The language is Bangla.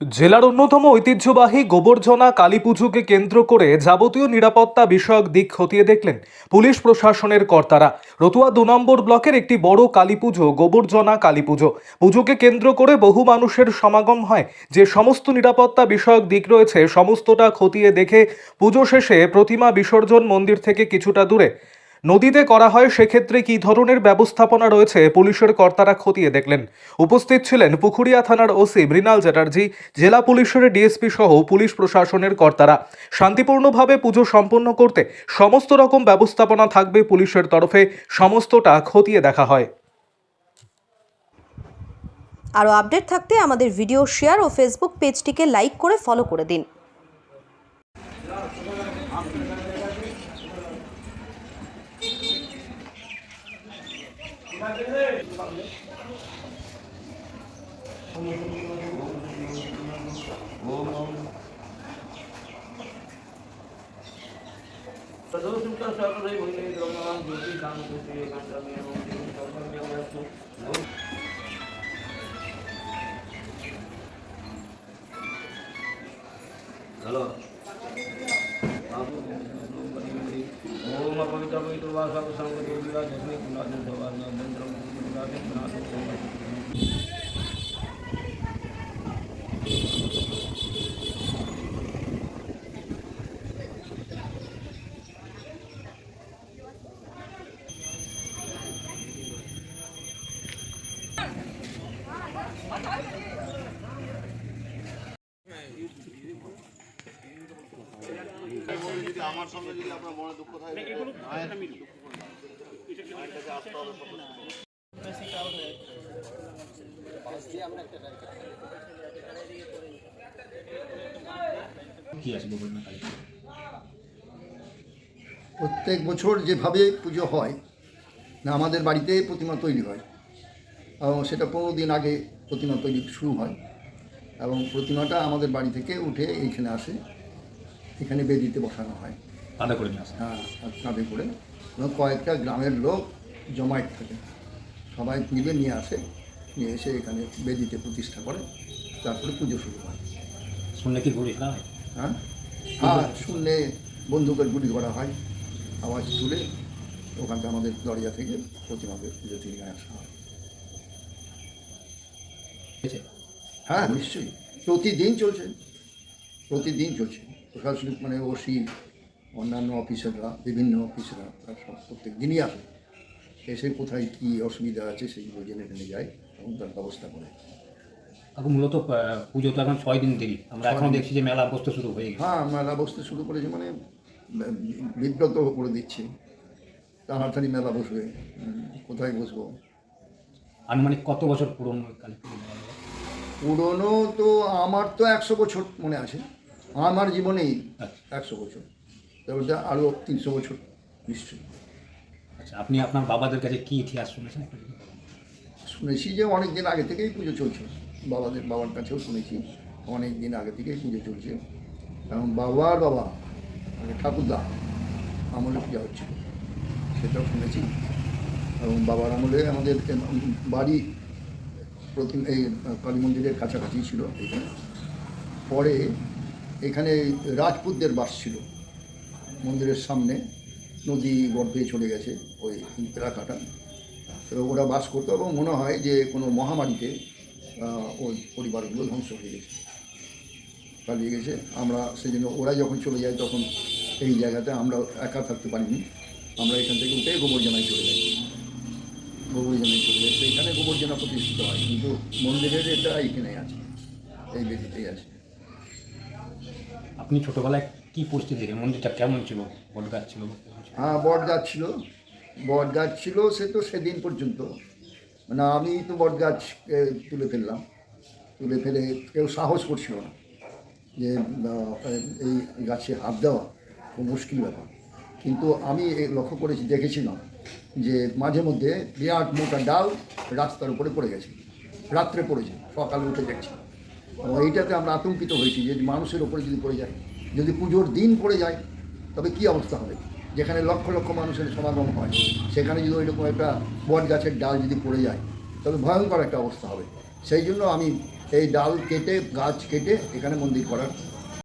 জেলার অন্যতম ঐতিহ্যবাহী গোবর্ধনা কালী পুজোকে কেন্দ্র করে যাবতীয় নিরাপত্তা বিষয়ক দিক খতিয়ে দেখলেন পুলিশ প্রশাসনের কর্তারা। রতুয়া দু নম্বর ব্লকের একটি বড় কালী পুজো, গোবর্ধনা কালী পুজো। পুজোকে কেন্দ্র করে বহু মানুষের সমাগম হয়। যে সমস্ত নিরাপত্তা বিষয়ক দিক রয়েছে, সমস্তটা খতিয়ে দেখে পুজো শেষে প্রতিমা বিসর্জন মন্দির থেকে কিছুটা দূরে। নদীতে করা হয়, সেক্ষেত্রে কী ধরনের ব্যবস্থাপনা রয়েছে? পুলিশের কর্তারা খতিয়ে দেখলেন। উপস্থিত ছিলেন পুখুরিয়া থানার ওসি মৃণাল চ্যাটার্জি, জেলা পুলিশের ডিএসপি সহ পুলিশ প্রশাসনের কর্তারা। শান্তিপূর্ণভাবে পুজো সম্পন্ন করতে সমস্ত রকম ব্যবস্থাপনা থাকবে পুলিশের তরফে, সমস্তটা খতিয়ে দেখা হয়। আরও আপডেট থাকতে আমাদের ভিডিও শেয়ার ও ফেসবুক পেজটিকে লাইক করে ফলো করে দিন। হ্যালো ओम अपवित्र पवित्र वासा संग देविका जस्मै कुलादन भवान नंदन कुलादन नाथ আমার সঙ্গে যদি আপনার মনে দুঃখ থাকে প্রত্যেক বছর যেভাবে পুজো হয় না আমাদের বাড়িতে প্রতিমা তৈরি হয় এবং সেটা পনেরো দিন আগে প্রতিমা তৈরি শুরু হয় এবং প্রতিমাটা আমাদের বাড়ি থেকে উঠে এইখানে আসে এখানে বেদিতে বসানো হয়। আলাদা করে নিয়ে আসা। হ্যাঁ কাঁধে করে এবং কয়েকটা গ্রামের লোক জমায়েত থাকে। সবাই মিলে নিয়ে আসে নিয়ে এসে এখানে বেদিতে প্রতিষ্ঠা করে তারপরে পুজো শুরু হয়। শুনলে কি ঘুরিস না? হ্যাঁ? হ্যাঁ শুনলে বন্দুকের গুলি করা হয় আওয়াজ তুলে ওখানটা আমাদের দরজা থেকে প্রতিমাকে পুজো থেকে আসা হয়। হ্যাঁ নিশ্চয়ই। প্রতিদিন চলছে। প্রতিদিন চলছে। প্রশাসনিক মানে ওসি অন্যান্য অফিসাররা বিভিন্ন অফিসাররা তারা সব প্রত্যেক দিনই আসে। এসে কোথায় কী অসুবিধা আছে সেইগুলো জেনে জেনে যায় এবং তার ব্যবস্থা করে। এখন মূলত পুজো তো এখন ছয় দিন দেরি। আমরা এখন দেখছি যে মেলা বসতে শুরু হয়ে গেছে। হ্যাঁ মেলা বসতে শুরু করেছে মানে বিব্রত করে দিচ্ছে। তাড়াতাড়ি মেলা বসবে কোথায় বসবো? আনুমানিক কত বছর পুরনো? পুরনো তো আমার তো একশো বছর মনে আছে। আমার জীবনেই আচ্ছা। একশো বছর। তারপর আরও তিনশো বছর নিশ্চয়ই। আপনি আপনার বাবাদের কাছে কি ইতিহাস শুনেছেন। শুনেছি যে অনেক দিন আগে থেকেই পুজো চলছে। বাবাদের, বাবার কাছেও শুনেছি অনেক দিন আগে থেকেই পুজো চলছে। এবং বাবার বাবা মানে ঠাকুরদা, আমলে পূজা হচ্ছিল। সেটাও শুনেছি। এবং বাবার আমলে আমাদের বাড়ি প্রতি, এই, কালী মন্দিরের কাছাকাছি ছিল এখানে। পরে এখানে রাজপুতদের বাস ছিল মন্দিরের সামনে। নদী গর্ভে চলে গেছে, ওই এলাকাটা। তো ওরা বাস করতো এবং মনে হয় যে কোনো মহামারীতে ওই পরিবারগুলো ধ্বংস হয়ে গেছে। পালিয়ে গেছে। আমরা সেই জন্য ওরা যখন চলে যায়, তখন এই জায়গাতে আমরা একা থাকতে পারিনি। আমরা এখান থেকে উঠে গোবরজানায় চলে যাই। গোবরজানায় চলে যাই। এখানে গোবরজানা প্রতিষ্ঠিত হয়। কিন্তু মন্দিরের এটা এইখানে আছে, এই বেদিতেই আছে। আপনি ছোটোবেলায় কি পরিস্থিতি দেখেন? মন্দিরটা কেমন ছিল? বট গাছ ছিল? হ্যাঁ বট গাছ ছিল। বট গাছ ছিল সে তো সেদিন পর্যন্ত। মানে আমি তো বট গাছ তুলে ফেললাম। তুলে ফেলে কেউ সাহস করছিল না যে এই গাছে হাত দেওয়া খুব মুশকিল ব্যাপার। কিন্তু আমি লক্ষ্য করেছি, দেখেছিলাম যে মাঝে মধ্যে বিরাট মোটা ডাল রাস্তার উপরে পড়ে গেছে। রাত্রে পড়েছে, সকালে উঠে দেখছি। এইটাতে আমরা আতঙ্কিত হয়েছি যে মানুষের ওপরে যদি পড়ে যায়, যদি পুজোর দিন পড়ে যায়, তবে কি অবস্থা হবে? যেখানে লক্ষ লক্ষ মানুষের সমাগম হয়, সেখানে যদি ওইরকম একটা বট গাছের ডাল যদি পড়ে যায়, তবে ভয়ঙ্কর একটা অবস্থা হবে। সেই জন্য আমি এই ডাল কেটে, গাছ কেটে এখানে মন্দির করার